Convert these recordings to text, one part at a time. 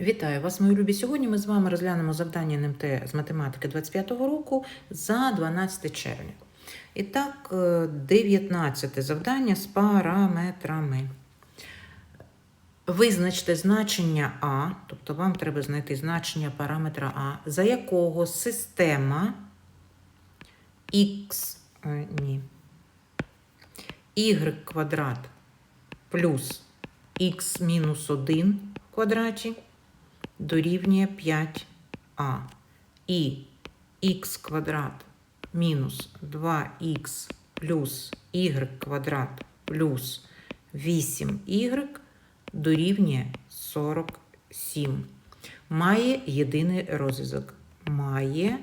Вітаю вас, мої любі. Сьогодні ми з вами розглянемо завдання НМТ з математики 25-го року за 12 червня. І так, е, 19 завдання з параметрами. Визначте значення А, тобто вам треба знайти значення параметра А, за якого система Х, е, ні, y квадрат плюс х мінус 1 в квадраті дорівнює 5а. І х квадрат мінус 2х плюс y квадрат плюс 8y дорівнює 47. Має єдиний розв'язок. Має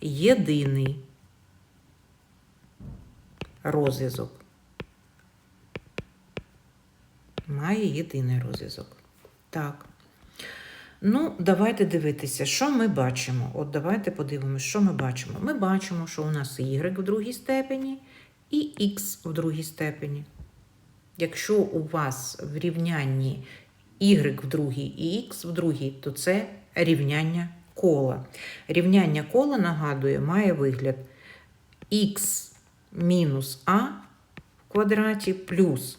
єдиний розв'язок. Має єдиний розв'язок. Так. Ну, давайте дивитися, що ми бачимо. От давайте подивимося, що ми бачимо. Ми бачимо, що у нас y в другій степені і x в другій степені. Якщо у вас в рівнянні y в другій і x в другій, то це рівняння кола. Рівняння кола, нагадую, має вигляд x мінус а в квадраті плюс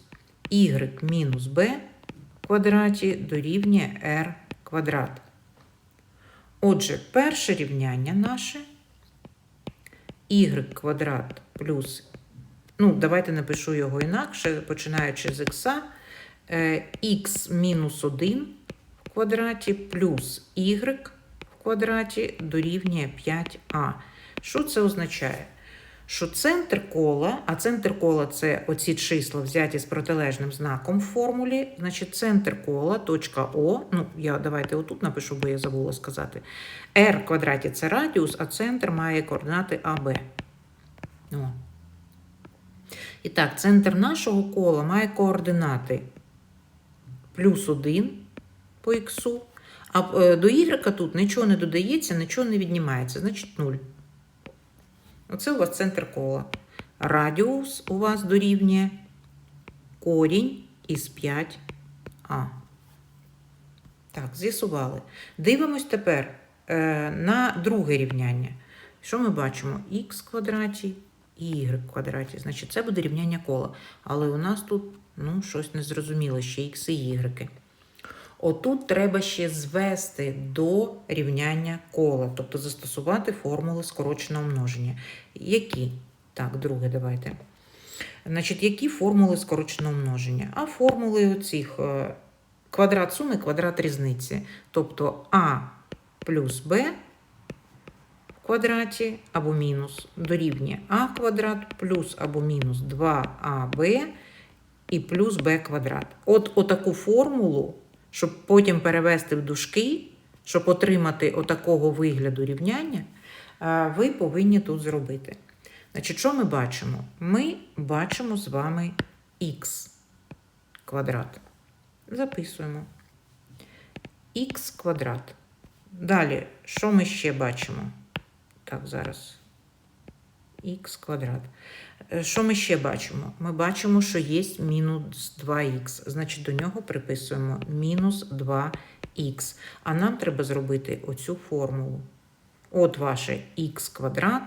y мінус b в квадраті дорівнює r квадрат. Отже, перше рівняння наше y квадрат плюс, ну, давайте напишу його інакше, починаючи з х, х мінус 1 в квадраті плюс y в квадраті дорівнює 5а. Що це означає? Що центр кола, а центр кола це оці числа взяті з протилежним знаком в формулі. Значить, центр кола, точка О. Ну, я давайте отут напишу, бо я забула сказати. R квадраті це радіус, а центр має координати АБ. О. І так, центр нашого кола має координати плюс 1 по х, а е, до y тут нічого не додається, нічого не віднімається, значить 0. Оце у вас центр кола. Радіус у вас дорівнює корінь із 5а. Так, з'ясували. Дивимось тепер е, на друге рівняння. Що ми бачимо? Х квадраті і y квадраті. Значить, це буде рівняння кола. Але у нас тут ну, щось незрозуміле, ще х і y. Отут треба ще звести до рівняння кола, тобто застосувати формули скороченого множення. Які? Так, друге, давайте. Значить, які формули скороченого множення? А формули оцих е, квадрат суми, квадрат різниці. Тобто А плюс Б в квадраті або мінус дорівнює А квадрат плюс або мінус 2АБ і плюс Б квадрат. От отаку формулу щоб потім перевести в дужки, щоб отримати отакого вигляду рівняння, ви повинні тут зробити. Значить, що ми бачимо? Ми бачимо з вами х квадрат. Записуємо. х квадрат. Далі, що ми ще бачимо? Так, зараз. Х квадрат. Що ми ще бачимо? Ми бачимо, що є мінус 2х. Значить, до нього приписуємо мінус 2х. А нам треба зробити оцю формулу. От ваше х квадрат.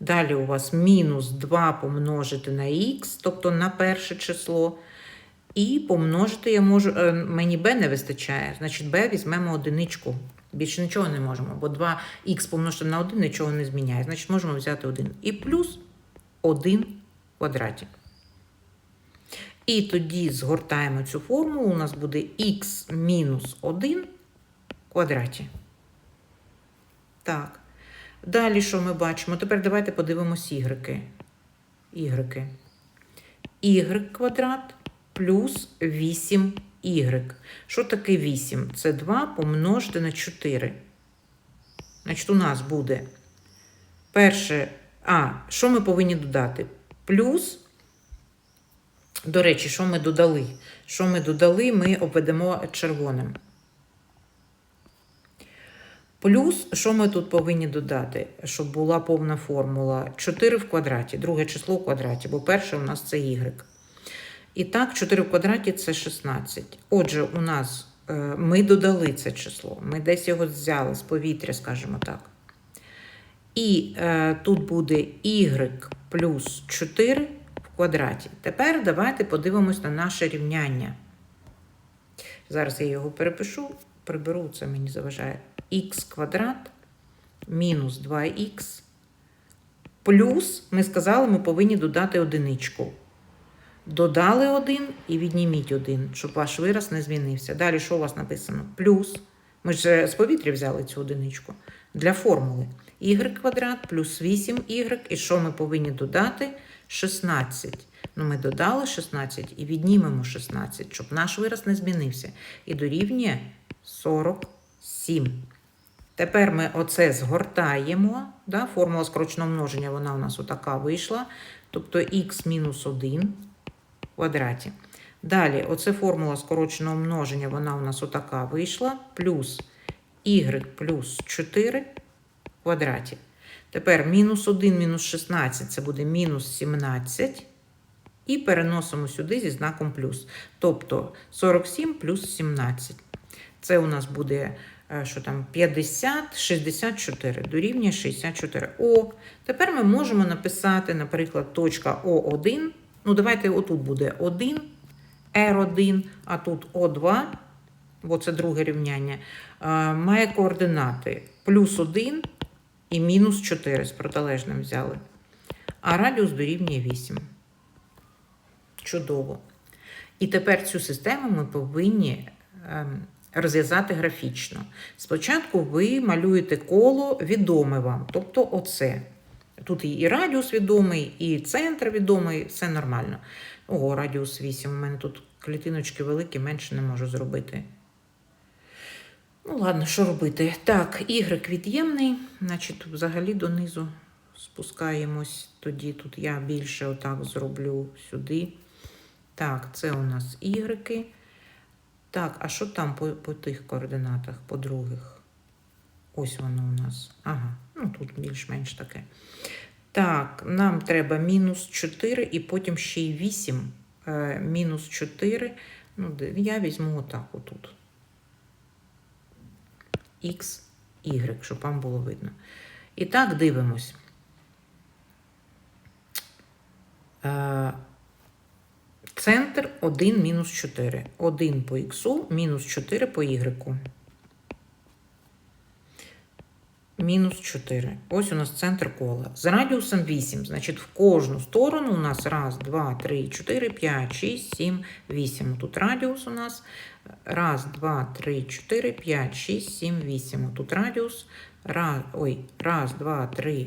Далі у вас мінус 2 помножити на х, тобто на перше число. І помножити я можу, е, мені b не вистачає, значить b візьмемо одиничку. Більше нічого не можемо, бо 2х помножити на 1 нічого не зміняє. Значить, можемо взяти 1. І плюс 1 в квадраті. І тоді згортаємо цю формулу, у нас буде х мінус 1 в квадраті. Так. Далі що ми бачимо? Тепер давайте подивимось ігреки. Ігреки. Y квадрат плюс 8y. Що таке 8? Це 2 помножити на 4. Значить, у нас буде перше. А, що ми повинні додати? Плюс, до речі, що ми додали? Що ми додали, ми обведемо червоним. Плюс, що ми тут повинні додати, щоб була повна формула? 4 в квадраті, друге число в квадраті, бо перше у нас це y. І так, 4 в квадраті це 16. Отже, у нас е, ми додали це число. Ми десь його взяли з повітря, скажімо так. І е, тут буде y плюс 4 в квадраті. Тепер давайте подивимось на наше рівняння. Зараз я його перепишу, приберу, це мені заважає. х квадрат мінус 2х плюс, ми сказали, ми повинні додати одиничку. Додали один і відніміть один, щоб ваш вираз не змінився. Далі що у вас написано? Плюс. Ми ж з повітря взяли цю одиничку. Для формули y квадрат плюс 8y. І що ми повинні додати? 16. Ну, ми додали 16 і віднімемо 16, щоб наш вираз не змінився. І дорівнює 47. Тепер ми оце згортаємо. Да? Формула скороченого множення, вона у нас отака вийшла. Тобто х мінус 1 в квадраті. Далі, оце формула скороченого множення, вона у нас отака вийшла. Плюс y плюс 4 в квадраті. Тепер мінус 1 мінус 16 це буде мінус 17. І переносимо сюди зі знаком плюс. Тобто 47 плюс 17. Це у нас буде е, що там, 50, 64, дорівнює 64. О, тепер ми можемо написати, наприклад, точка О1. Ну, давайте отут буде 1, R1, а тут О2, бо це друге рівняння, е, має координати плюс 1 і мінус 4 з протилежним взяли. А радіус дорівнює 8. Чудово. І тепер цю систему ми повинні ем, розв'язати графічно. Спочатку ви малюєте коло відоме вам, тобто оце. Тут і радіус відомий, і центр відомий, все нормально. Ого, радіус 8. У мене тут клітиночки великі, менше не можу зробити. Ну, ладно, що робити? Так, Y від'ємний, значить, взагалі донизу спускаємось. Тоді тут я більше отак зроблю сюди. Так, це у нас Y. Так, а що там по, по тих координатах, по других? Ось воно у нас. Ага, ну тут більш-менш таке. Так, нам треба мінус 4 і потім ще й 8. Е, мінус 4. Ну, я візьму отак отут. X, Y, щоб вам було видно. І так дивимось. Е, Центр 1 мінус 4. 1 по х, мінус 4 по y. Мінус 4. Ось у нас центр кола. З радіусом 8. Значить, в кожну сторону у нас 1, 2, 3, 4, 5, 6, 7, 8. Тут радіус у нас 1, 2, 3, 4, 5, 6, 7, 8. Тут радіус. Раз, ой, 1, 2, 3,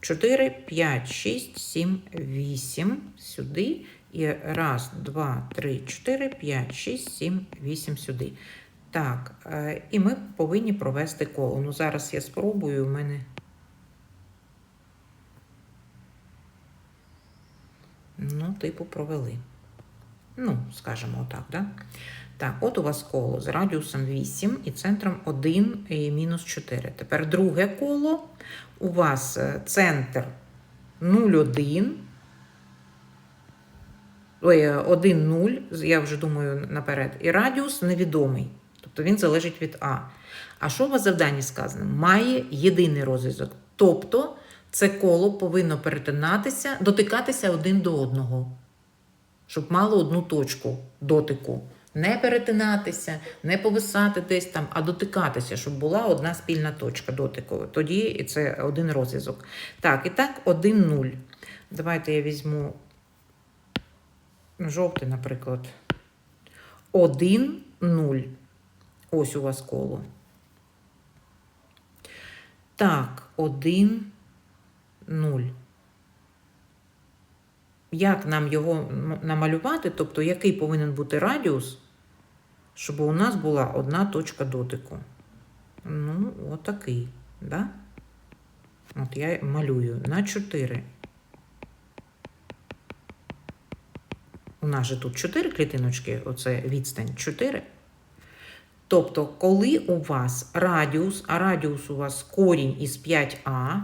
4, 5, 6, 7, 8. Сюди. І раз, два, три, чотири, п'ять, шість, сім, вісім сюди. Так, е, і ми повинні провести коло. Ну, зараз я спробую, у мене. Ну, типу, провели. Ну, скажімо так, да? Так, от у вас коло з радіусом 8 і центром 1 і мінус 4. Тепер друге коло. У вас е, центр 0,1. Ой, 1, 0, я вже думаю наперед, і радіус невідомий. Тобто він залежить від А. А що у вас в завданні сказано? Має єдиний розв'язок. Тобто це коло повинно перетинатися, дотикатися один до одного, щоб мало одну точку дотику. Не перетинатися, не повисати десь там, а дотикатися, щоб була одна спільна точка дотику. Тоді це один розв'язок. Так, і так, 1, 0. Давайте я візьму жовтий, наприклад. 1, 0. Ось у вас коло. Так, 1, 0. Як нам його намалювати? Тобто, який повинен бути радіус, щоб у нас була одна точка дотику? Ну, отакий, да? От я малюю на 4. У нас же тут 4 клітиночки, оце відстань 4. Тобто, коли у вас радіус, а радіус у вас корінь із 5а,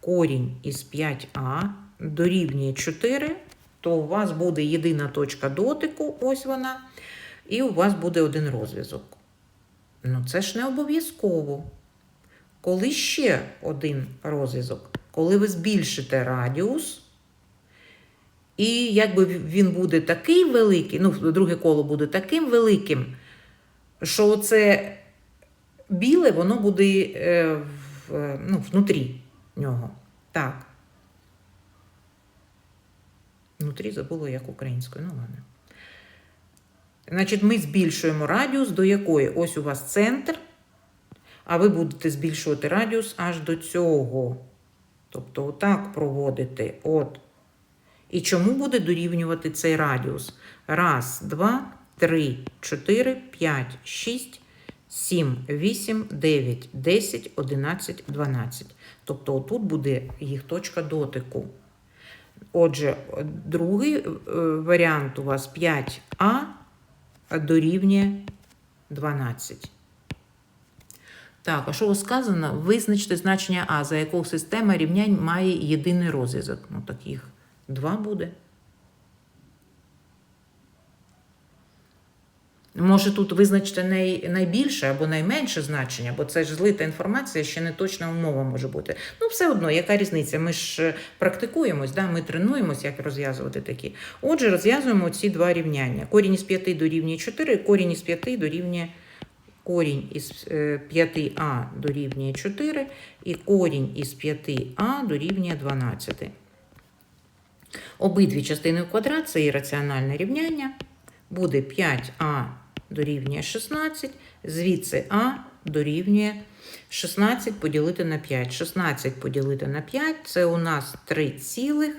корінь із 5а дорівнює 4, то у вас буде єдина точка дотику, ось вона. і у вас буде один розв'язок. Ну, це ж не обов'язково. Коли ще один розв'язок, коли ви збільшите радіус, і якби він буде такий великий, ну, друге коло буде таким великим, що це біле, воно буде е, в, е, ну, внутрі нього. Так. Внутрі забуло як українською, ну ладно. Значить, ми збільшуємо радіус до якої? Ось у вас центр, а ви будете збільшувати радіус аж до цього. Тобто, отак проводити. От. І чому буде дорівнювати цей радіус? Раз, два, три, чотири, п'ять, шість, сім, вісім, дев'ять, десять, одинадцять, дванадцять. Тобто, отут буде їх точка дотику. Отже, другий е, варіант у вас 5А дорівнює 12. Так, а що сказано? Визначте значення А, за якого система рівнянь має єдиний розв'язок. Ну, так їх два буде. Може, тут визначте най, найбільше або найменше значення, бо це ж злита інформація, ще не точна умова може бути. Ну, все одно, яка різниця? Ми ж е, практикуємось, да? ми тренуємось, як розв'язувати такі. Отже, розв'язуємо ці два рівняння. Корінь із 5 дорівнює 4, корінь із 5 дорівнює корінь із 5а дорівнює 4, і корінь із 5а дорівнює 12. Обидві частини в квадрат це ірраціональне рівняння. Буде 5а дорівнює 16, звідси а дорівнює 16 поділити на 5. 16 поділити на 5 це у нас 3,2.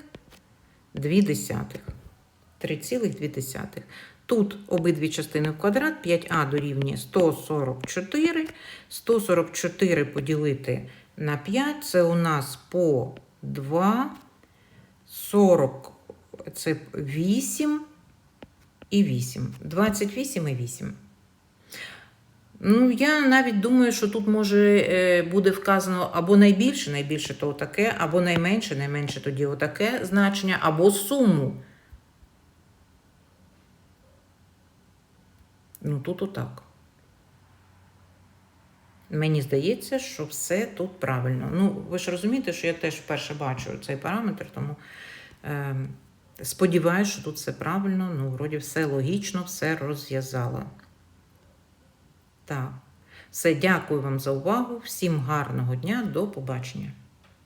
3,2. Тут обидві частини в квадрат, 5а дорівнює 144. 144 поділити на 5 це у нас по 2, 40 це 8 і 8. 28 і 8. Ну, я навіть думаю, що тут може е, буде вказано або найбільше, найбільше то таке, або найменше, найменше тоді отаке значення, або суму. Ну, тут отак. Мені здається, що все тут правильно. Ну, ви ж розумієте, що я теж вперше бачу цей параметр, тому е, сподіваюся, що тут все правильно. Ну, вроді, все логічно, все розв'язала. Так. Все, дякую вам за увагу. Всім гарного дня, до побачення.